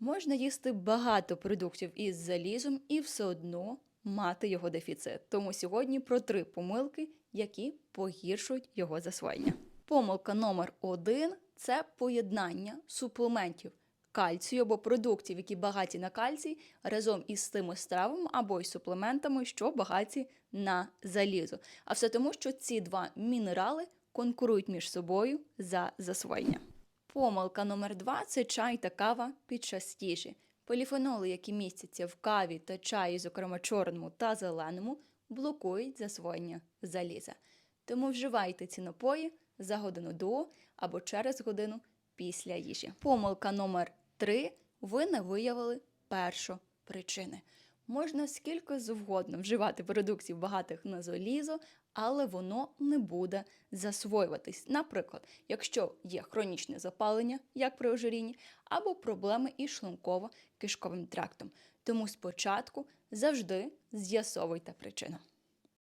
Можна їсти багато продуктів із залізом і все одно мати його дефіцит. Тому сьогодні про три помилки, які погіршують його засвоєння. Помилка номер один це поєднання суплементів кальцію або продуктів, які багаті на кальцій, разом із тими стравами або із суплементами, що багаті на залізо. А все тому, що ці два мінерали конкурують між собою за засвоєння. Помилка номер два це чай та кава під час їжі. Поліфеноли, які містяться в каві та чаї, зокрема чорному та зеленому, блокують засвоєння заліза. Тому вживайте ці напої за годину до або через годину після їжі. Помилка номер три ви не виявили першу причини. Можна скільки завгодно вживати продуктів багатих на залізо, але воно не буде засвоюватись. Наприклад, якщо є хронічне запалення, як при ожирінні, або проблеми із шлунково-кишковим трактом. Тому спочатку завжди з'ясовуйте причину.